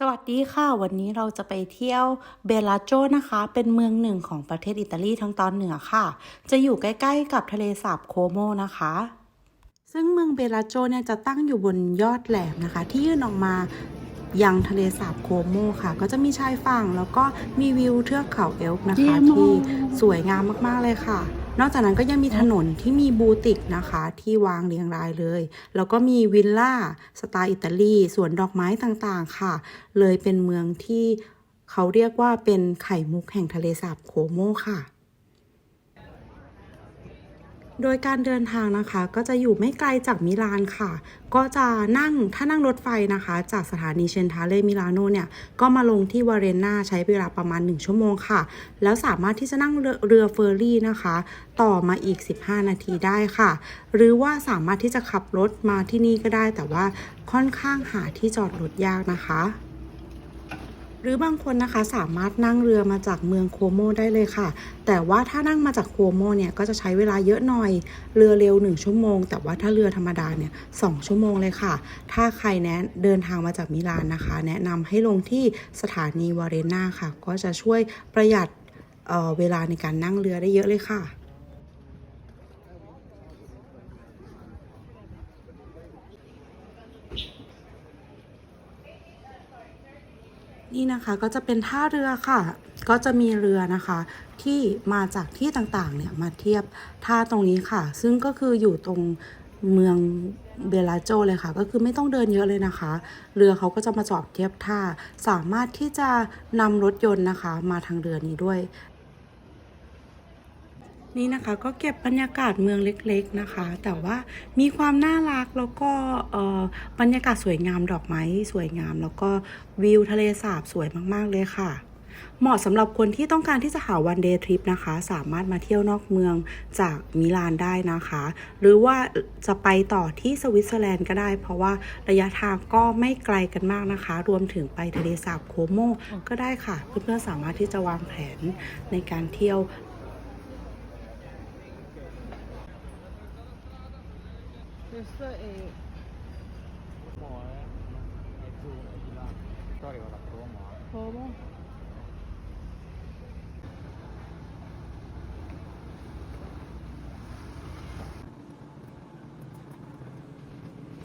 สวัสดีค่ะ วันนี้เราจะไปเที่ยวเบลาโจนะคะ เป็นเมืองหนึ่งของประเทศอิตาลีทางตอนเหนือค่ะ จะอยู่ใกล้ๆกับทะเลสาบโคโมนะคะ ซึ่งเมืองเบลาโจเนี่ยจะตั้งอยู่บนยอดแหลมนะคะ ที่ยื่นออกมายังทะเลสาบโคโมค่ะ ก็จะมีชายฝั่งแล้วก็มีวิวเทือกเขาเอลป์นะคะ ที่สวยงามมากๆเลยค่ะ นอกจากนั้นก็ยังมีถนนที่มีบูติกนะคะ ที่วางเรียงรายเลย แล้วก็มีวิลล่าสไตล์อิตาลีสวนดอกไม้ต่างๆค่ะ เลยเป็นเมืองที่เขาเรียกว่าเป็นไข่มุกแห่งทะเลสาบโคโมค่ะ โดยการเดินทางนะคะก็จะอยู่ไม่ไกลจากมิลานค่ะ ก็จะนั่งถ้านั่งรถไฟนะคะ จากสถานีเชนทาเลมิลานโนเนี่ยก็มาลงที่วาเรนนาใช้เวลาประมาณ 1 ชั่วโมงค่ะ แล้วสามารถที่จะนั่งเรือเรือเฟอร์รี่นะคะ ต่อมาอีก 15 นาทีได้ค่ะ หรือว่าสามารถที่จะขับรถมาที่นี่ก็ได้ แต่ว่าค่อนข้างหาที่จอดรถยากนะคะ หรือบางคนนะคะสามารถนั่งเรือมาจากเมืองโคโมได้เลยค่ะ แต่ว่าถ้านั่งมาจากโคโมเนี่ยก็จะใช้เวลาเยอะหน่อย เรือเร็ว 1 ชั่วโมง แต่ว่าถ้าเรือธรรมดาเนี่ยสชั่วโมงเลยค่ะ ถ้าใครแนะเดินทางมาจากมิลานนะคะ แนะนำให้ลงที่สถานีวาเรน่าค่ะ ก็จะช่วยประหยัดเเวลาในการนั่งเรือได้เยอะเลยค่ะ นี่นะคะก็จะเป็นท่าเรือค่ะ ก็จะมีเรือนะคะ ที่มาจากที่ต่างๆเนี่ยมาเทียบท่าตรงนี้ค่ะ ซึ่งก็คืออยู่ตรงเมืองเบลาโจเลยค่ะ ก็คือไม่ต้องเดินเยอะเลยนะคะ เรือเขาก็จะมาจอดเทียบท่า สามารถที่จะนำรถยนต์นะคะ มาทางเรือนี้ด้วย นี่นะคะก็เก็บบรรยากาศเมืองเล็กๆนะคะ แต่ว่ามีความน่ารักแล้วก็บรรยากาศสวยงามดอกไม้สวยงาม แล้วก็วิวทะเลสาบสวยมากๆเลยค่ะ เหมาะสำหรับคนที่ต้องการที่จะหาวันเดย์ทริปนะคะ สามารถมาเที่ยวนอกเมืองจากมิลานได้นะคะ หรือว่าจะไปต่อที่สวิตเซอร์แลนด์ก็ได้ เพราะว่าระยะทางก็ไม่ไกลกันมากนะคะ รวมถึงไปทะเลสาบโคโมก็ได้ค่ะ เพื่อนๆสามารถที่จะวางแผนในการเที่ยว Questo è Muore, è giù, è di là. Storico da Como. Como.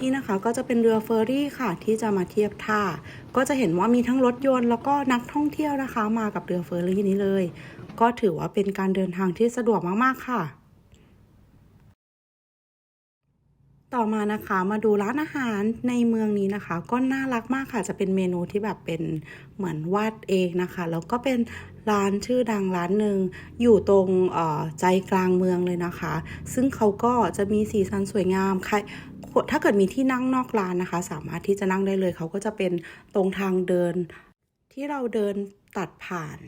นี่นะคะก็จะเป็นเรือเฟอร์รี่ค่ะที่จะมาเทียบท่า ก็จะเห็นว่ามีทั้งรถยนต์แล้วก็นักท่องเที่ยวนะคะ มากับเรือเฟอร์รี่นี้เลย ก็ถือว่าเป็นการเดินทางที่สะดวกมากๆค่ะ ต่อมานะคะมาดูร้านอาหารในเมืองนี้นะคะ ก็น่ารักมากค่ะจะเป็นเมนูที่แบบเป็นเหมือนวาดเองนะคะ แล้วก็เป็นร้านชื่อดังร้านหนึ่งอยู่ตรงใจกลางเมืองเลยนะคะ ซึ่งเขาก็จะมีสีสันสวยงามใครถ้าเกิดมีที่นั่งนอกร้านนะคะ สามารถที่จะนั่งได้เลย เขาก็จะเป็นตรงทางเดิน ที่เราเดินตัดผ่าน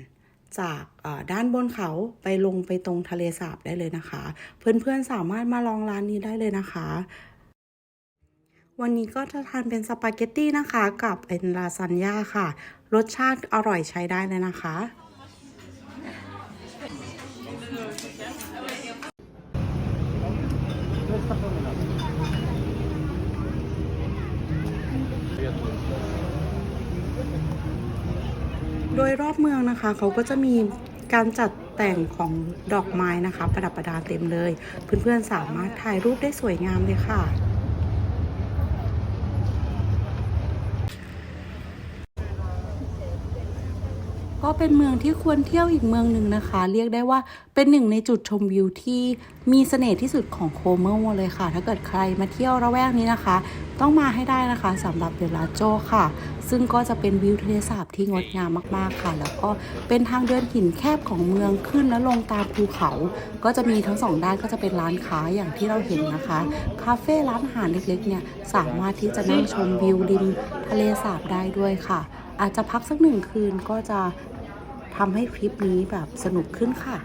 จากด้านบนเขาไปลงไปตรงทะเลสาบได้เลยนะคะ เพื่อนๆสามารถมาลองร้านนี้ได้เลยนะคะ วันนี้ก็จะทานเป็นสปาเกตตี้นะคะ กับเป็นลาซานญ่าค่ะ รสชาติอร่อยใช้ได้เลยนะคะ โดยรอบเมืองนะคะ เขาก็จะมีการจัดแต่งของดอกไม้นะคะ ประดับประดาเต็มเลย เพื่อนๆสามารถถ่ายรูปได้สวยงามเลยค่ะ ก็เป็นเมืองที่ควรเที่ยวอีกเมืองหนึ่งนะคะ เรียกได้ว่าเป็นหนึ่งในจุดชมวิวที่มีเสน่ห์ที่สุดของโคโมโมเลยค่ะ ถ้าเกิดใครมาเที่ยวระแวกนี้นะคะ ต้องมาให้ได้นะคะสำหรับเบลาโจค่ะ ซึ่งก็จะเป็นวิวทะเลสาบที่งดงามมากๆค่ะ แล้วก็เป็นทางเดินหินแคบของเมืองขึ้นและลงตามภูเขา ก็จะมีทั้งสองด้านก็จะเป็นร้านค้าอย่างที่เราเห็นนะคะ คาเฟ่ร้านอาหารเล็กๆเนี่ยสามารถที่จะนั่งชมวิวริมทะเลสาบได้ด้วยค่ะ อาจจะพักสักหนึ่งคืนก็จะ ทำให้คลิปนี้แบบสนุกขึ้นค่ะ